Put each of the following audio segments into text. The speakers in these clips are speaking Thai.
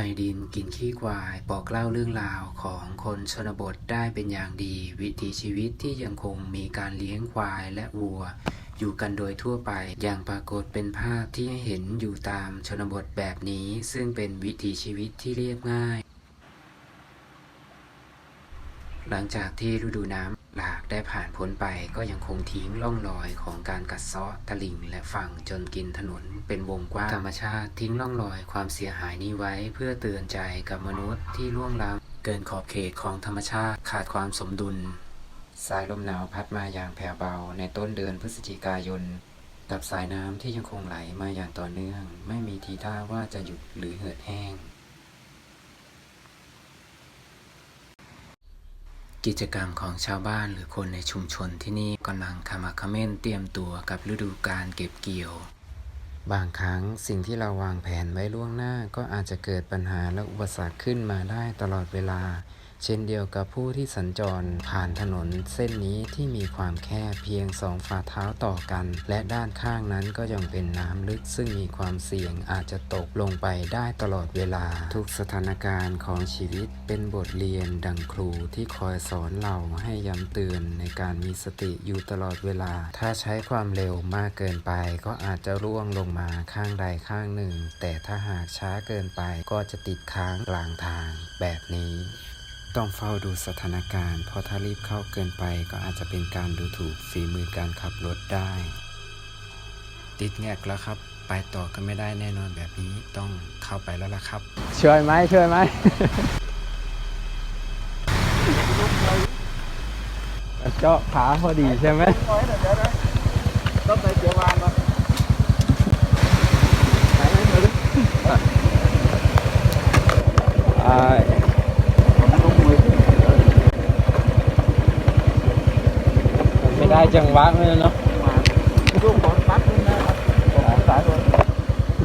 ไอดินกินขี้ควายบอกเล่าเรื่องราวของคนชนบทได้เป็นอย่างดี วิถีชีวิตที่ยังคงมีการเลี้ยงควายและวัว อยู่กันโดยทั่วไป อย่างปรากฏเป็นภาพที่เห็นอยู่ตามชนบทแบบนี้ ซึ่งเป็นวิถีชีวิตที่เรียบง่าย หลังจากที่ฤดูน้ำหลากได้ผ่านพ้นไปก็ยังคงทิ้งร่องรอยของการกัดเซาะตลิ่งและฝั่งจนกินถนนเป็นวงกว้างธรรมชาติทิ้งร่องรอยความเสียหายนี้ไว้เพื่อเตือนใจกับมนุษย์ที่ล่วงล้ำเกินขอบเขตของธรรมชาติขาดความสมดุล สายลมหนาวพัดมาอย่างแผ่วเบาในต้นเดือนพฤศจิกายน กับสายน้ำที่ยังคงไหลมาอย่างต่อเนื่อง ไม่มีทีท่าว่าจะหยุดหรือเหือดแห้ง กิจกรรมของชาวบ้านหรือคนในชุมชนที่นี่กำลังขมักขม้นเตรียมตัวกับฤดูการเก็บเกี่ยว บางครั้งสิ่งที่เราวางแผนไว้ล่วงหน้าก็อาจจะเกิดปัญหาและอุปสรรคขึ้นมาได้ตลอดเวลา เช่นเดียวกับผู้ที่สัญจรผ่านถนนเส้นนี้ที่มีความแคบเพียงสองฝ่าเท้าต่อกัน และด้านข้างนั้นก็ยังเป็นน้ำลึก ซึ่งมีความเสี่ยงอาจจะตกลงไปได้ตลอดเวลา ทุกสถานการณ์ของชีวิตเป็นบทเรียนดังครูที่คอยสอนเราให้ย้ำเตือนในการมีสติอยู่ตลอดเวลา ถ้าใช้ความเร็วมากเกินไป ก็อาจจะร่วงลงมาข้างใดข้างหนึ่ง แต่ถ้าหากช้าเกินไปก็จะติดค้างกลางทางแบบนี้ ต้องเฝ้าดูสถานการณ์ เพราะถ้ารีบเข้าเกินไปก็อาจจะเป็นการดูถูกฝีมือการขับรถได้ ติดแงกแล้วครับ ไปต่อกันไม่ได้แน่นอนแบบนี้ต้องเข้าไปแล้วล่ะครับ ช่วยไหมช่วยไหม เจาะขาพอดีใช่ไหม ต้องไปเจียววานมาไม่ได้ จังหวะเลยเนาะลูกของปั๊บนี่นะครับของสายรถ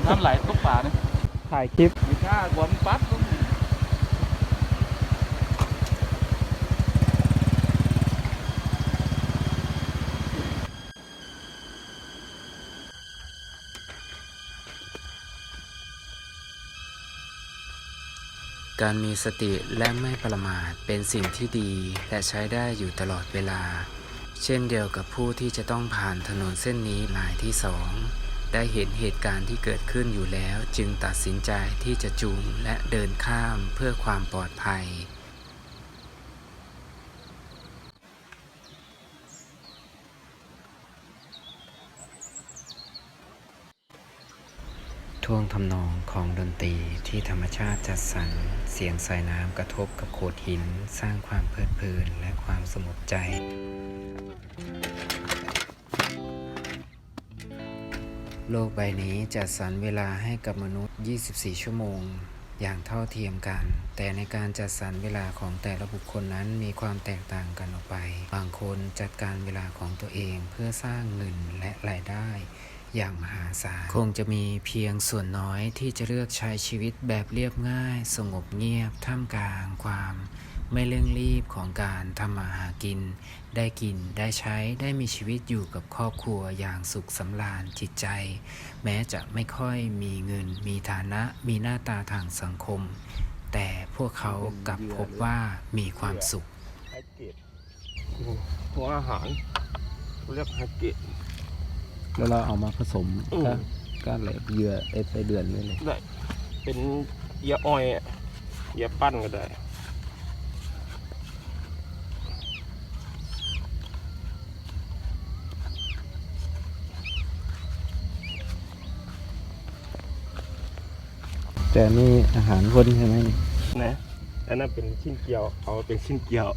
น้ำไหลตุ๊กป่าเนี่ยถ่ายคลิปมีค่ากวมปั๊บลุงการมีสติและไม่ประมาทเป็นสิ่งที่ดีและใช้ได้อยู่ตลอดเวลา เช่นเดียวกับผู้ที่จะต้องผ่านถนนเส้นนี้ลายที่สองได้เห็นเหตุการณ์ที่เกิดขึ้นอยู่แล้ว จึงตัดสินใจที่จะจูงและเดินข้ามเพื่อความปลอดภัย ท่วงทำนองของดนตรีที่ธรรมชาติจัดสรรเสียงสายน้ำกระทบกับโขดหิน สร้างความเพลิดเพลินและความสงบใจ โลกใบนี้จัดสรรเวลาให้กับมนุษย์ 24 ชั่วโมง อย่างเท่าเทียมกัน แต่ในการจัดสรรเวลาของแต่ละบุคคลนั้นมีความแตกต่างกันออกไป บางคนจัดการเวลาของตัวเองเพื่อสร้างเงินและรายได้ อย่างมหาศาล คงจะมีเพียงส่วนน้อยที่จะเลือกใช้ชีวิตแบบเรียบง่าย สงบเงียบ ท่ามกลางความไม่เร่งรีบของการทำมาหากิน ได้กินได้ใช้ได้มีชีวิตอยู่กับครอบครัวอย่างสุขสำราญจิตใจ แม้จะไม่ค่อยมีเงิน มีฐานะ มีหน้าตาทางสังคม แต่พวกเขากลับพบว่ามีความสุขไฮเกตหัวอาหารเขาเรียกไฮเกต แล้วเราเอามาผสมอืม ก็ก็เหลเหยื่อเอฟไส้เดือนนี่เลยได้ เป็นเหยาอ้อยอะเหยาปั้นก็ได้ แต่นี่อาหารคนใช่ไหมนี่นะอันนั้นเป็นชิ้นเกียว เอาเป็นชิ้นเกียว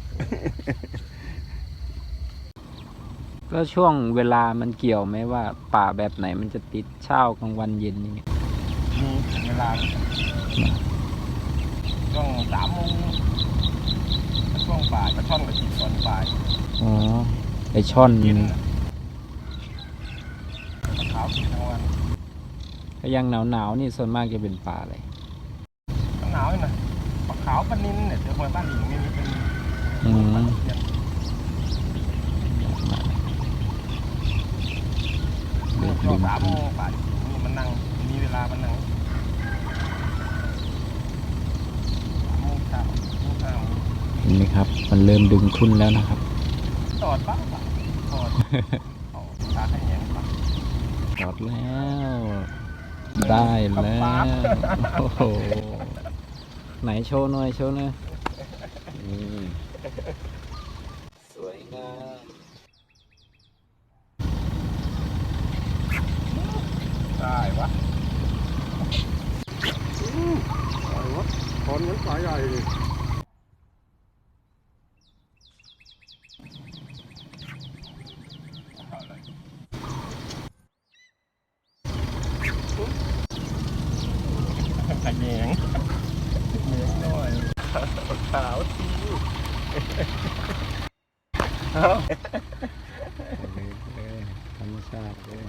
ก็ช่วงเวลามันเกี่ยวไหมว่า ป่าแบบไหนมันจะติดเช้ากลางวันเย็นนี่างเงี้ยมีเวลาช่วงสามโมงช่วงบ่ายกระช่อนกับกินตอนบ่ายอ๋อไอช่อนเย็นน่ะขาวกินทั้งวันก็ยังหนาวหนาวๆนี่ส่วนมากจะเป็นป่าอะไรหนาวอยู่นะปลาขาวปลานินเนี่ยเจอคนบ้านหญิงไม่มีเป็น ช่วงสามโมงปามันนั่งมีเวลามันนั่งเห็นไหมครับ มันเริ่มดึงขึ้นแล้วนะครับจอดป้าป่อดจอดแล้ว ได้แล้ว โอ้โห ไหนโชว์หน่อยโชว์หน่อยสวยงาม ถอนเหมือนสายใหญ่เลยขยงแหงน่อยขาวทีเลยธรรมชาติเลย